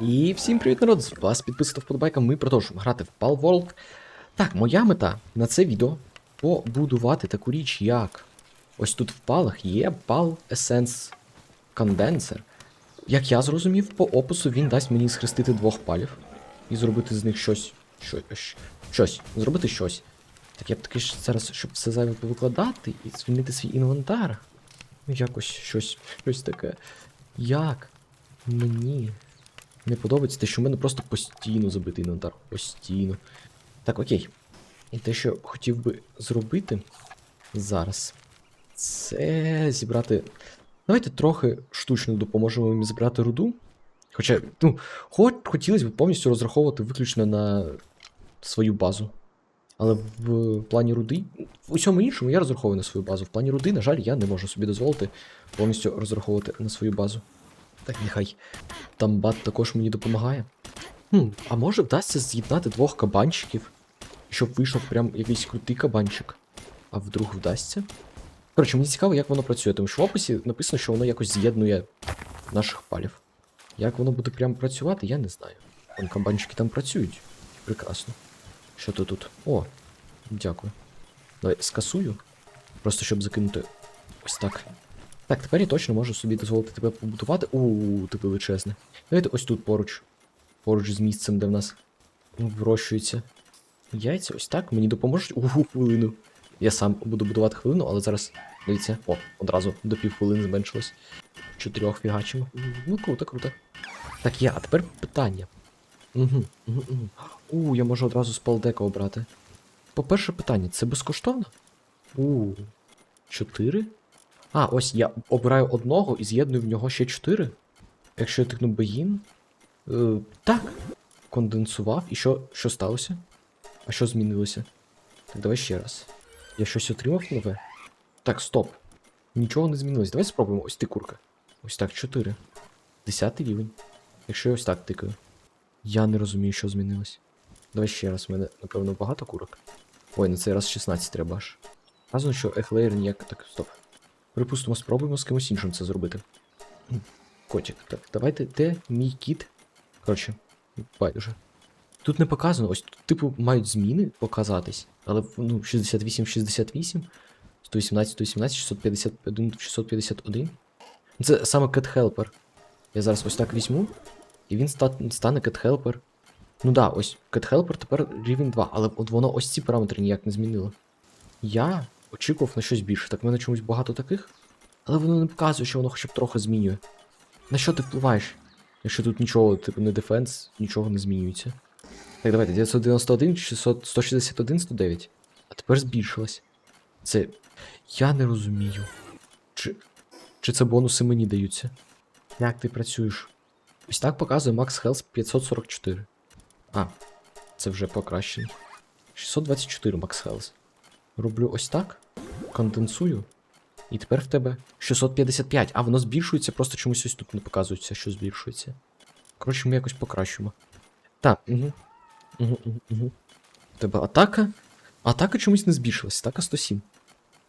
І всім привіт, народ! З вас підписано вподобайка. Ми продовжуємо грати в Pal World. Так, моя мета на це відео побудувати таку річ, як ось тут в палах є Pal Essence Condenser. Як я зрозумів, по опису він дасть мені схрестити двох палів і зробити з них щось. Що, щ- щось. Зробити щось. Так я б таки ж зараз, щоб все зайве повикладати і звільнити свій інвентар. Ну, якось щось, щось таке. Як мені не подобається те, що в мене просто постійно забитий інвентар. Постійно. Так, окей. І те, що хотів би зробити зараз, це зібрати. Давайте трохи штучно допоможемо їм зібрати руду. Хоча, ну, хоч хотілося б повністю розраховувати виключно на свою базу. Але в плані руди, в усьому іншому я розраховую на свою базу. В плані руди, на жаль, я не можу собі дозволити повністю розраховувати на свою базу. Так, нехай там бат також мені допомагає. Хм, а може вдасться з'єднати двох кабанчиків, щоб вийшов прям якийсь крутий кабанчик. А вдруг вдасться? Коротше, мені цікаво, як воно працює, тому що в описі написано, що воно якось з'єднує наших палів. Як воно буде прям працювати, я не знаю. Вон кабанчики там працюють. Прекрасно. Що то тут? О, дякую. Давай скасую. Просто щоб закинути ось так. Так, тепер я точно можу собі дозволити тебе побудувати. У, ти величезне. Давайте ось тут поруч. Поруч з місцем, де в нас вирощуються яйця. Ось так. Мені допоможуть. Угу, хвилину. Я сам буду будувати хвилину, але зараз. Дивіться. О, одразу до півхвилини зменшилось. Чотирьох фігачимо. Ну, круто, круто. Так, я, а тепер питання. Угу, угу, угу. У, я можу одразу з палдека обрати. По-перше, питання, це безкоштовно? У, чотири? А, ось я обираю одного і з'єдную в нього ще чотири. Якщо я тикну Begin. Е, так. Конденсував. І що, що сталося? А що змінилося? Так, давай ще раз. Я щось отримав нове? Так, стоп. Нічого не змінилось. Давай спробуємо. Ось ти курка. Ось так, 4. Десятий рівень. Якщо я ось так тикаю. Я не розумію, що змінилось. Давай ще раз, У мене, напевно, багато курок. Ой, на цей раз 16 треба аж. Казано, що ехлеєр ніяк. Так, стоп. Припустимо, спробуємо з кимось іншим це зробити. Котик, так, давайте, де мій кіт? Коротше, байдуже. Тут не показано, ось тут, типу, мають зміни показатись, але ну, 68, 68, 118, 118, 651, 651. Це саме Helper. Я зараз ось так візьму, і він ста- стане Helper. Ну да, ось Helper тепер рівень 2, але от воно ось ці параметри ніяк не змінило. Я очікував на щось більше. Так в мене чомусь багато таких. Але воно не показує, що воно хоча б трохи змінює. На що ти впливаєш? Якщо тут нічого, типу, не дефенс, нічого не змінюється. Так, давайте, 991, 600, 161, 109. А тепер збільшилось. Це. Я не розумію. Чи. Чи це бонуси мені даються? Як ти працюєш? Ось так показує Max Health 544. А, це вже покращено. 624 Max Health. Роблю ось так. Конденсую. І тепер в тебе 655. А воно збільшується, просто чомусь ось тут не показується, що збільшується. Коротше, ми якось покращимо. Так, угу. Угу, угу, угу. В тебе атака. Атака чомусь не збільшилась, атака 107.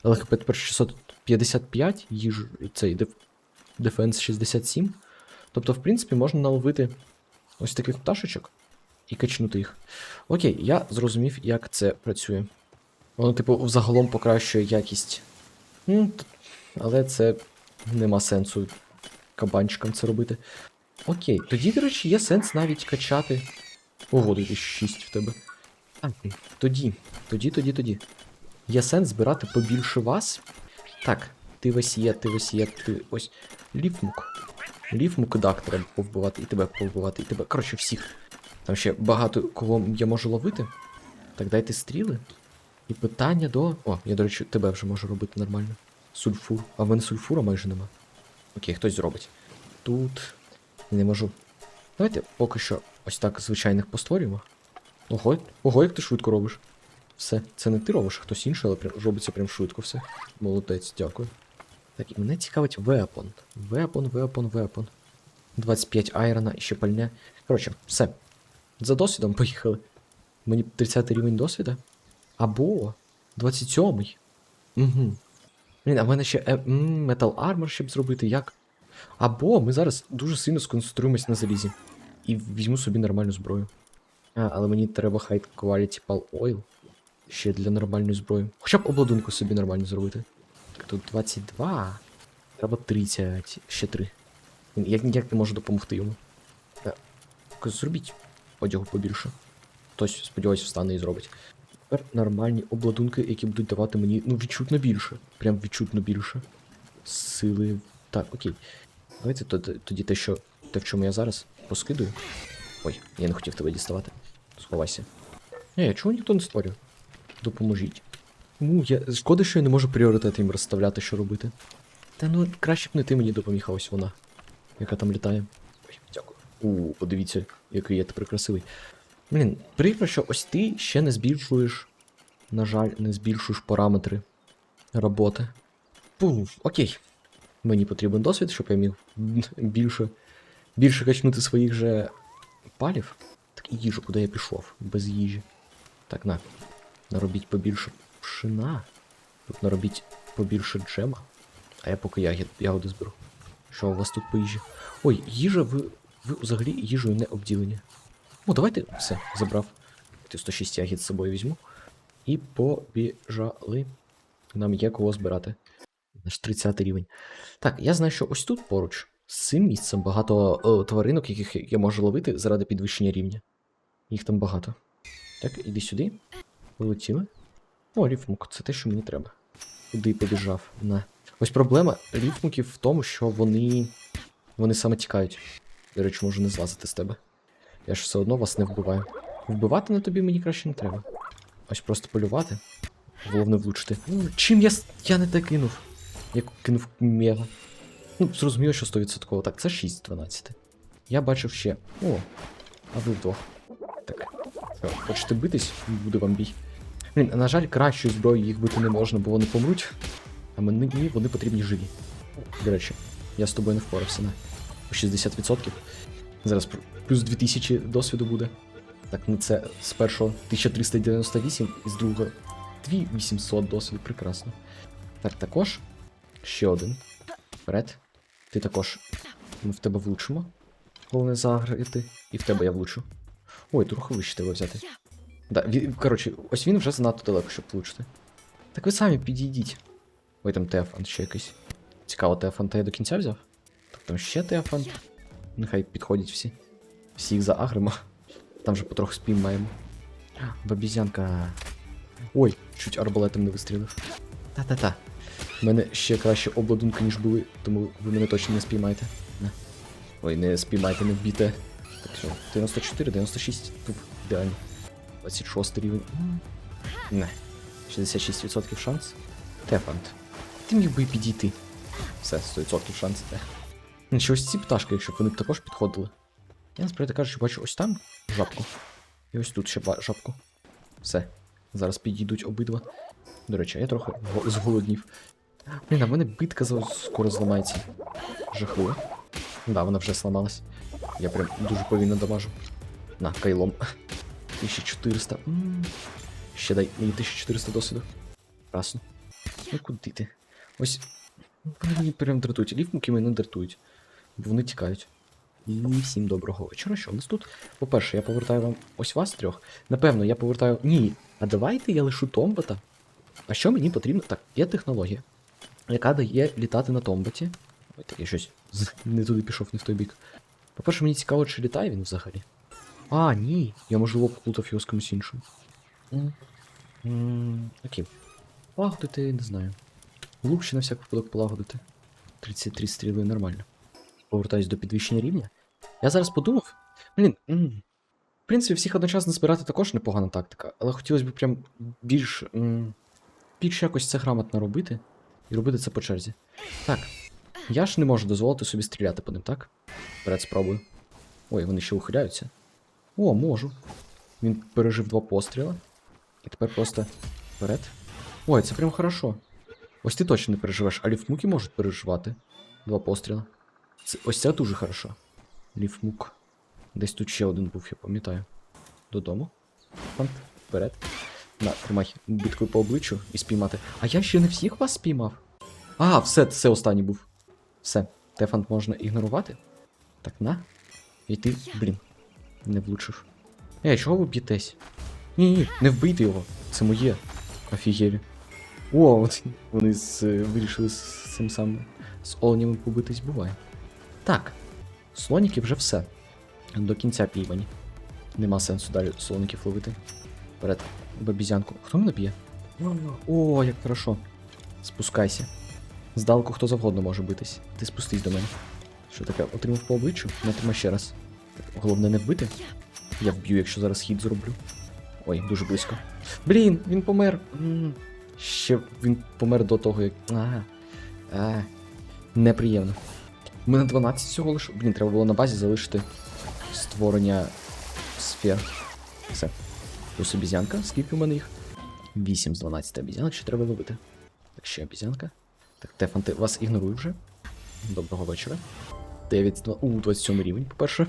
Але ХП тепер 655, їж цей деф... дефенс 67. Тобто, в принципі, можна наловити ось таких пташечок і качнути їх. Окей, я зрозумів, як це працює. Воно, типу, взагалом покращує якість. Але це нема сенсу кабанчикам це робити. Окей, тоді, до речі, є сенс навіть качати. Ого, тут 6 в тебе. Тоді, тоді, тоді, тоді. Є сенс збирати побільше вас. Так, ти весь є, ти весь є, ти ось. Ліфмук. Ліфмук дак треба повбивати, і тебе повбивати, і тебе. Коротше, всіх. Там ще багато кого я можу ловити. Так, дайте стріли. І питання до. О, я, до речі, тебе вже можу робити нормально. Сульфур. А в мене сульфура майже нема. Окей, хтось зробить. Тут. Не можу. Давайте поки що ось так звичайних постворюємо. Ого, ого, як ти швидко робиш. Все, це не ти робиш, а хтось інший, але прям, робиться прям швидко все. Молодець, дякую. Так, і мене цікавить вепон. Вепон, вепон, вепон. 25 айрона і ще пальне. Коротше, все. За досвідом поїхали. Мені 30 рівень досвіда. Або 27-й. Угу. Блін, а в мене ще е, Metal Armor, щоб зробити, як? Або ми зараз дуже сильно сконцентруємось на залізі. і візьму собі нормальну зброю. А, але мені треба High Quality Pal Oil. Ще для нормальної зброї. Хоча б обладунку собі нормально зробити. Так, тут 22. Треба 30. Ще 3. Я ніяк не можу допомогти йому. Е, якось Зробіть одягу побільше. Хтось, сподіваюсь, встане і зробить. Тепер нормальні обладунки, які будуть давати мені, ну, відчутно більше. Прям відчутно більше. Сили. Так, окей. Давайте тоді, те, що. Те, в чому я зараз, поскидую. Ой, я не хотів тебе діставати. Сховайся. Ні, чого ніхто не створює? Допоможіть. Ну, я. Шкода, що я не можу пріоритет їм розставляти, що робити. Та ну краще б не ти мені допоміг, ось вона. Яка там літає. Ой, дякую. У, подивіться, який я тепер красивий. Блін, прикро, що ось ти ще не збільшуєш. На жаль, не збільшуєш параметри роботи. Пу, окей. Мені потрібен досвід, щоб я міг більше. Більше качнути своїх же палів. Так і їжу, куди я пішов, без їжі. Так, на. Наробіть побільше пшина. Тут наробіть побільше джема. А я поки ягід, ягоди зберу. Що у вас тут по їжі? Ой, їжа, ви, ви взагалі їжею не обділені. Ну, давайте все, забрав. Ти 106 ягід з собою візьму. І побіжали. Нам є кого збирати. Наш 30 рівень. Так, я знаю, що ось тут поруч з цим місцем багато о, тваринок, яких я можу ловити заради підвищення рівня. Їх там багато. Так, іди сюди. Полетіли. О, ріфмук, це те, що мені треба. Куди побіжав? На. Ось проблема ріфмуків в тому, що вони. Вони саме тікають. До речі, можу не злазити з тебе. Я ж все одно вас не вбиваю. Вбивати на тобі мені краще не треба. Ось просто полювати. Головне влучити. Ну, чим я. Я не те кинув. Я кинув мега. Ну, зрозуміло, що 100%. Так, це 6 з 12. Я бачив ще. О, а ви вдвох. Так. Що, хочете битись? Буде вам бій. Блін, на жаль, кращою зброєю їх бити не можна, бо вони помруть. А мені вони потрібні живі. До речі, я з тобою не впорався на 60%. Зараз плюс 2000 досвіду буде. Так, ну це з першого 1398 і з другого 2800 досвіду. Прекрасно. Так, також. Ще один. Вперед. Ти також. Ми в тебе влучимо. Головне заграти. І в тебе я влучу. Ой, трохи вище тебе взяти. Да, він, коротше, ось він вже занадто далеко, щоб влучити. Так ви самі підійдіть. Ой, там Теофан ще якийсь. Цікаво, Теофан я до кінця взяв? Так там ще Теофан. Нехай підходять всі. Всі їх заагримо. Там же потроху спім маємо. Бабізянка. Ой, чуть арбалетом не вистрілив. Та-та-та. У мене ще краще обладунки, ніж були, тому ви мене точно не спіймаєте. На. Ой, не спіймайте, не вбійте. Так що, 94, 96, туп, ідеально. 26 рівень. Не. 66% шанс. Тефант. Ти міг би підійти. Все, 100% шанс. Ну, Ще ось ці пташки, якщо б вони б також підходили. Я насправді кажучи, бачу ось там жабку. І ось тут ще жабку. Все. Зараз підійдуть обидва. До речі, я трохи зголоднів. Блін, а в мене битка скоро зламається. Жахливо. Да, вона вже зламалась. Я прям дуже повільно дамажу. На, кайлом. 1400. М. Ще дай мені 1400 досвіду. Красно. Ну куди ти? Ось. Мені прям дратують. Ліфмуки мене дратують. Вони тікають. І всім доброго вечора. Що у нас тут? По-перше, я повертаю вам ось вас трьох. Напевно, я повертаю. Ні. А давайте я лишу Томбота. А що мені потрібно? Так, є технологія, яка дає літати на Томботі. Ой, так я щось не туди пішов, не в той бік. По-перше, мені цікаво, чи літає він взагалі. А, ні. Я можливо плутав його з комусь іншим. Окей. Полагодити, не знаю. Лук на всяк випадок полагодити. 33 стріли нормально. Повертаюсь до підвищення рівня. Я зараз подумав. Блін. В принципі, всіх одночасно збирати також непогана тактика, але хотілося б прям більш. більш якось це грамотно робити. І робити це по черзі. Так. Я ж не можу дозволити собі стріляти по ним, так? Вперед спробую. Ой, вони ще ухиляються. О, можу. Він пережив два постріли. І тепер просто вперед. Ой, це прям хорошо. Ось ти точно не переживеш, а ліфмуки можуть переживати. Два постріли. Це, ось це дуже хорошо. Ліфмук. Десь тут ще один був, я пам'ятаю. Додому. Фант, вперед. На, тримай биткою по обличчю і спіймати. А я ще не всіх вас спіймав. А, все, це останній був. Все. Тефант можна ігнорувати. Так, на. І ти, блін. Не влучив. Ей, чого ви б'єтесь? Ні, ні, не вбийте його. Це моє. Офігелі. О, от вони з, вирішили з цим самим з оленями побитись буває. Так. Слоніки вже все. До кінця піймані. Нема сенсу далі слоників ловити. Вперед, бабізянку. Хто мене б'є? О, як хорошо. Спускайся. Здалеку хто завгодно може битись. Ти спустись до мене. Що таке? Отримав по обличчю? Натрима ще раз. Так, головне не вбити. Я вб'ю, якщо зараз хід зроблю. Ой, дуже близько. Блін, він помер. Ще він помер до того, як. А, а, неприємно. У мене 12 всього лише. Блін, треба було на базі залишити створення сфер. Все. Плюс обізянка. Скільки в мене їх? 8 з 12 обізянок ще треба ловити. Так, ще обізянка. Так, Тефан, ти вас ігнорую вже. Доброго вечора. 9 з 2... У, 27 рівень, по-перше.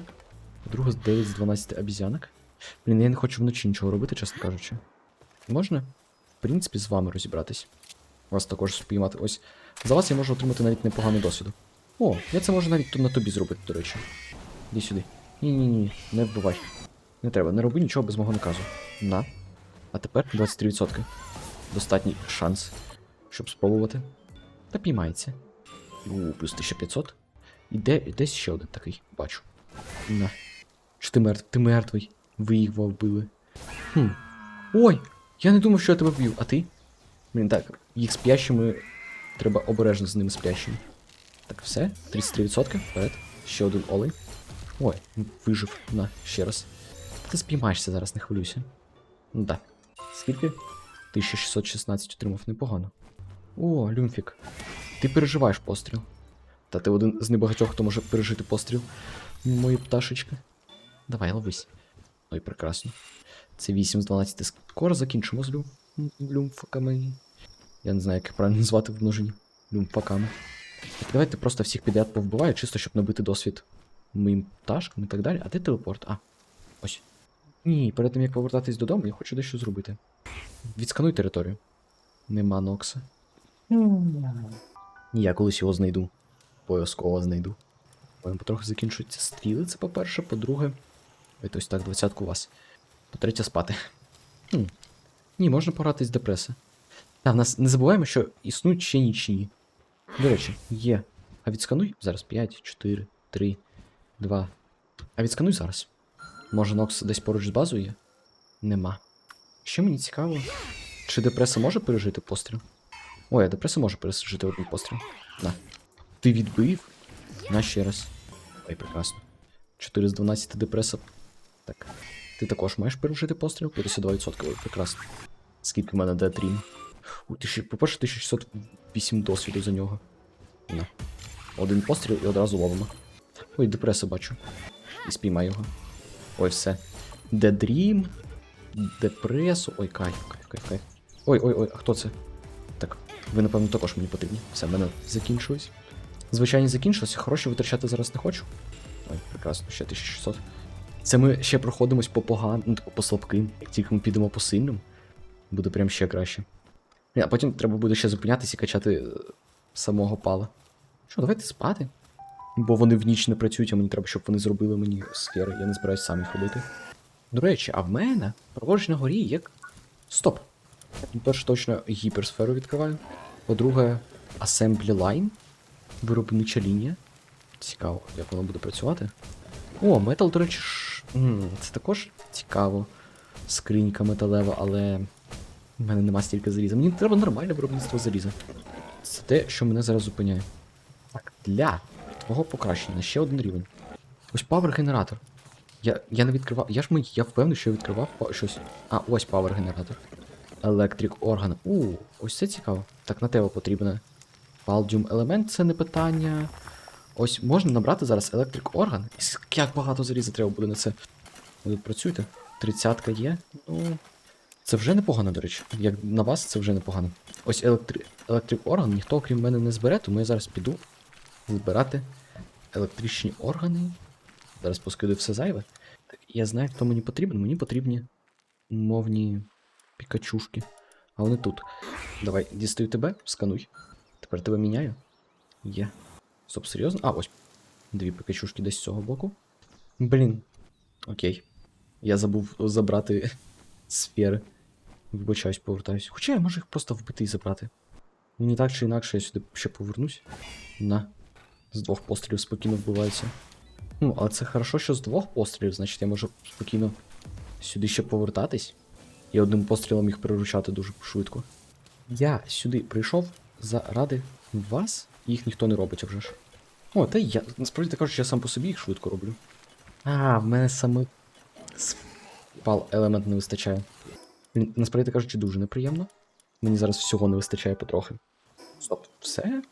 По-друге, 9 з 12 обізянок. Блін, я не хочу вночі нічого робити, чесно кажучи. Можна? В принципі, з вами розібратись. Вас також спіймати. Ось. За вас я можу отримати навіть непоганий досвід. О, я це можу навіть на тобі зробити, до речі. Іди сюди. Ні-ні-ні, не вбивай. Не треба, не роби нічого без мого наказу. На. А тепер 23%. Достатній шанс, щоб спробувати. Та піймається. У, плюс 1500. І де, десь ще один такий, бачу. На. Чи ти мертв? Ти мертвий. Ви їх вбили. Хм. Ой! Я не думав, що я тебе вб'ю, а ти? Блін, так, їх спящими. Треба обережно з ними спящими. Так, все. 33%. Вперед. Ще один олень. Ой, вижив. На, ще раз. Ти спіймаєшся зараз, не хвилюйся. Ну да. Скільки? 1616 отримав непогано. О, Люмфік. Ти переживаєш постріл. Та ти один з небагатьох, хто може пережити постріл. Мої пташечки. Давай, ловись. Ой, прекрасно. Це 8 з 12 скоро закінчимо з лю... люмфаками. Я не знаю, як їх правильно назвати в множині. Люмфаками. Давайте просто всіх підряд повбиваю, чисто щоб набити досвід моїм пташкам і так далі. А де телепорт? А. Ось. Ні, перед тим як повертатись додому, я хочу дещо зробити. Відскануй територію. Нема Нокса. Ні, я колись його знайду. Обов'язково знайду. У мене потроху закінчуються стріли, це по-перше. По-друге. Ось так, двадцятку у вас. По-третє, спати. Хм. Ні, можна погратись з депреси. Та, в нас не забуваємо, що існують ще нічні. До речі, є. А відскануй зараз 5, 4, 3, 2. А відскануй зараз. Може, Нокс десь поруч з базою є? Нема. Що мені цікаво? Чи депреса може пережити постріл? Ой, а депреса може пережити один постріл. На. Ти відбив? На ще раз. Ой, прекрасно. 4 з 12 депреса. Так. Ти також маєш пережити постріл? 52%. Ой, прекрасно. Скільки в мене деатрін? У, По-перше, 1608 досвіду за нього. На. Один постріл і одразу ловимо. Ой, депреса бачу. І спіймай його. Ой, все. Дедрім. Депресу. Ой, кайф, кайф, кайф, кайф. Ой, ой, ой, а хто це? Так, ви, напевно, також мені потрібні. Все, мене закінчилось. Звичайно, закінчилося, гроші витрачати зараз не хочу. Ой, прекрасно, ще 1600. Це ми ще проходимось по поганим, по слабким. Як тільки ми підемо по сильним, буде прям ще краще. А потім треба буде ще зупинятися і качати е, самого пала. Що, давайте спати. Бо вони в ніч не працюють, а мені треба, щоб вони зробили мені сфери. Я не збираюсь сам їх робити. До речі, а в мене проводження горі як. Стоп. Ну, Перше точно гіперсферу відкриваю. По-друге, Assembly Line. Виробнича лінія. Цікаво, як воно буде працювати. О, метал, до речі, ж... м, це також цікаво. Скринька металева, але. В мене нема стільки заліза. Мені треба нормальне виробництво заліза. Це те, що мене зараз зупиняє. Так, для твого покращення ще один рівень. Ось павер генератор. Я, я не відкривав. Я ж мій, я впевнений, що я відкривав щось. А, ось павер генератор. Електрик орган. У, ось це цікаво. Так, на тебе потрібно. Палдіум елемент це не питання. Ось можна набрати зараз електрик орган. Як багато заліза треба буде на це. Ви тут працюєте? Тридцятка є. Ну. Це вже непогано, до речі. Як на вас, це вже непогано. Ось електри... електрик орган ніхто окрім мене не збере, тому я зараз піду збирати електричні органи. Зараз поскиду все зайве. Так, я знаю, хто мені потрібен. Мені потрібні мовні пікачушки. А вони тут. Давай, дістаю тебе, скануй. Тепер тебе міняю. Є. Стоп, серйозно? А, ось. Дві пікачушки десь з цього боку. Блін. Окей. Я забув забрати сфери. Вибачаюсь, повертаюсь. Хоча я можу їх просто вбити і забрати. Мені так чи інакше я сюди ще повернусь. На. З двох пострілів спокійно вбивається. Ну, але це хорошо, що з двох пострілів, значить я можу спокійно сюди ще повертатись. І одним пострілом їх приручати дуже швидко. Я сюди прийшов заради вас, їх ніхто не робить, вже ж. О, та я. Насправді також я сам по собі їх швидко роблю. А, в мене саме спал елемент не вистачає. Насправді кажучи, дуже неприємно. Мені зараз всього не вистачає потрохи. Стоп, все?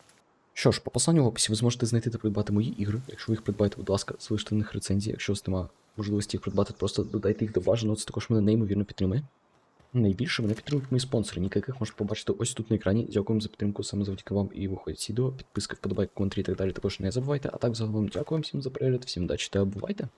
Що ж, по посланню в описі ви зможете знайти та придбати мої ігри. Якщо ви їх придбаєте, будь ласка, залиште на них рецензії. Якщо у вас немає можливості їх придбати, просто додайте їх до бажаного, це також мене неймовірно підтримує. Найбільше мене підтримують мої спонсори, яких можете побачити ось тут на екрані. Дякуємо за підтримку саме завдяки вам і виходять ці відео. Підписки, вподобайки, коментарі і так далі також не забувайте. А так загалом дякую всім за перегляд, всім удачі та бувайте!